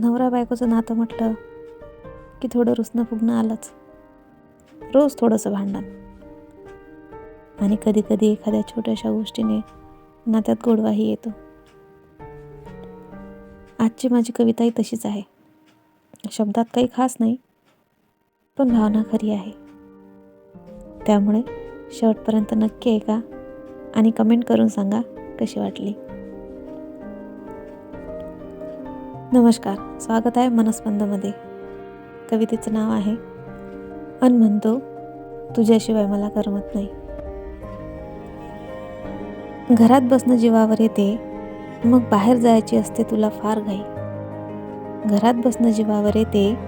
नवरा बायकोचं नातं म्हटलं की थोडं रुसणं फुगणं आलंच. रोज थोडंसं भांडण. आणि कधी कधी एखाद्या छोट्याशा गोष्टीने नात्यात गोडवाही येतो. आजची माझी कविताही तशीच आहे. शब्दात काही खास नाही पण भावना खरी आहे. त्यामुळे शेवटपर्यंत नक्की ऐका आणि कमेंट करून सांगा कशी वाटली. नमस्कार स्वागत आहे मनस्पंदमध्ये. कवितेचं नाव आहे अन म्हणतो तुझ्याशिवाय मला करमत नाही. घरात बसणं जीवावर येते मग बाहेर जायची असते तुला फार घाई. घरात बसणं जीवावर येते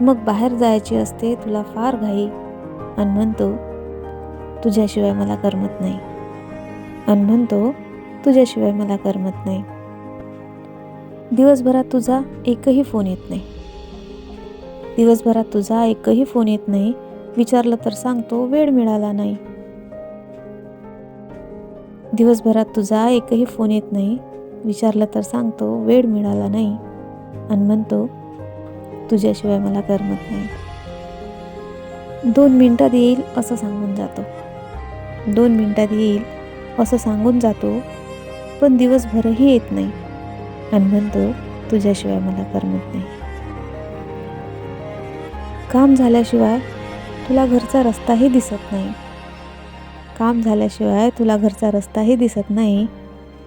मग बाहेर जायची असते तुला फार घाई. अन म्हणतो तुझ्याशिवाय मला करमत नाही. अन म्हणतो तुझ्याशिवाय मला करमत नाही. दिवसभरात तुझा एकही फोन येत नाही. दिवसभरात तुझा एकही फोन येत नाही. विचारलं तर सांगतो वेळ मिळाला नाही. दिवसभरात तुझा एकही फोन येत नाही. विचारलं तर सांगतो वेळ मिळाला नाही. आणि म्हणतो तुझ्याशिवाय मला करमत नाही. दोन मिनटात येईल असं सांगून जातो. दोन मिनटात येईल असं सांगून जातो पण दिवसभरही येत नाही. आणि म्हणतो तुझ्याशिवाय मला करमत नाही. काम झाल्याशिवाय तुला घरचा रस्ताही दिसत नाही. काम झाल्याशिवाय तुला घरचा रस्ताही दिसत नाही.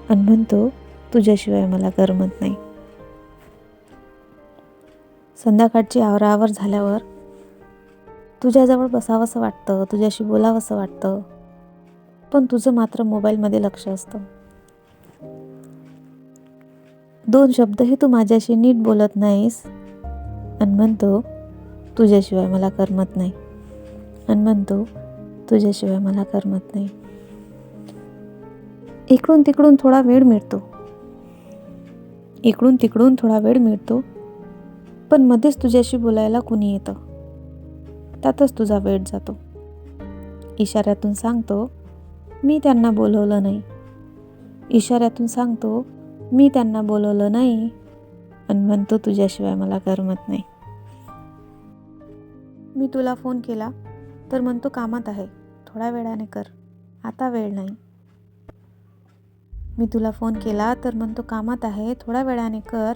आणि म्हणतो तुझ्याशिवाय मला करमत नाही. संध्याकाळची आवराआवर झाल्यावर तुझ्याजवळ बसावंसं वाटतं तुझ्याशी बोलावंसं वाटतं. पण तुझं मात्र मोबाईलमध्ये लक्ष असतं. दोन शब्दही तू माझ्याशी नीट बोलत नाहीस. आणि म्हणतो तुझ्याशिवाय मला करमत नाही. आणि म्हणतो तुझ्याशिवाय मला करमत नाही. इकडून तिकडून थोडा वेळ मिळतो. इकडून तिकडून थोडा वेळ मिळतो. पण मध्येच तुझ्याशी बोलायला कुणी येतं? त्यातच तुझा वेळ जातो. इशाऱ्यातून सांगतो मी त्यांना बोलवलं नाही. इशाऱ्यातून सांगतो मी त्यांना बोलवलं नाही पण म्हणतो तुझ्याशिवाय मला करमत नाही. मी तुला फोन केला तर म्हणतो कामात आहे थोड्या वेळाने कर आता वेळ नाही. मी तुला फोन केला तर म्हणतो कामात आहे थोड्या वेळाने कर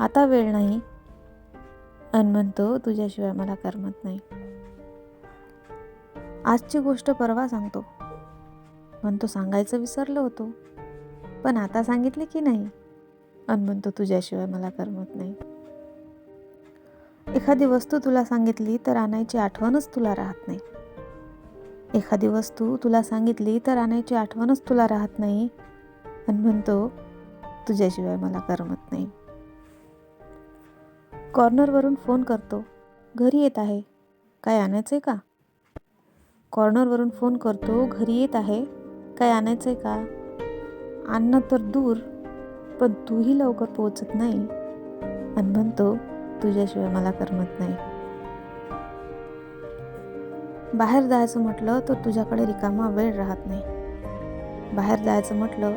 आता वेळ नाही अन म्हणतो तुझ्याशिवाय मला करमत नाही. आजची गोष्ट परवा सांगतो. म्हणतो सांगायचं विसरलो होतो. पण आता सांगितले की नाही? आणि म्हणतो तुझ्याशिवाय मला करमत नाही. एखादी वस्तू तुला सांगितली तर आणायची आठवणच तुला राहत नाही. एखादी वस्तू तुला सांगितली तर आणायची आठवणच तुला राहत नाही. आणि म्हणतो तुझ्याशिवाय मला करमत नाही. कॉर्नरवरून फोन करतो घरी येत आहे. काय आणायचं आहे का? कॉर्नरवरून फोन करतो घरी येत आहे. काय आणायचं आहे का? अन्न तर दूर पण तूही लवकर पोहोचत नाही. आणि म्हणतो तुझ्याशिवाय मला करमत नाही. बाहेर जायचं म्हटलं तर तुझ्याकडे रिकामा वेळ राहत नाही. बाहेर जायचं म्हटलं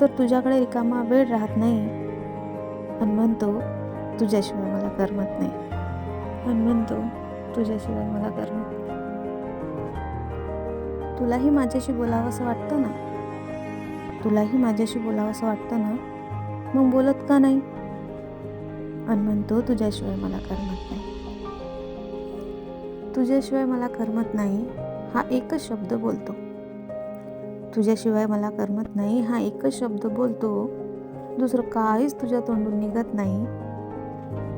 तर तुझ्याकडे रिकामा वेळ राहत नाही. आणि म्हणतो तुझ्याशिवाय मला करमत नाही. आणि म्हणतो तुझ्याशिवाय मला करमत नाही. तुलाही माझ्याशी बोलावंसं वाटतं ना? तुलाही माझ्याशी बोलावंसं वाटतं ना? मग बोलत का नाही? आणि म्हणतो तुझ्याशिवाय मला करमत नाही. तुझ्याशिवाय मला करमत नाही हा एकच शब्द बोलतो. तुझ्याशिवाय मला करमत नाही हा एकच शब्द बोलतो. दुसरं काहीच तुझ्या तोंडून निघत नाही.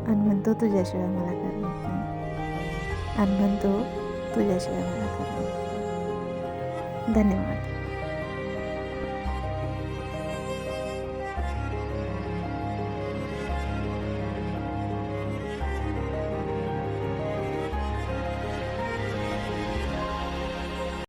आणि म्हणतो तुझ्याशिवाय मला करमत नाही. आणि म्हणतो तुझ्याशिवाय मला करमत धन्यवाद.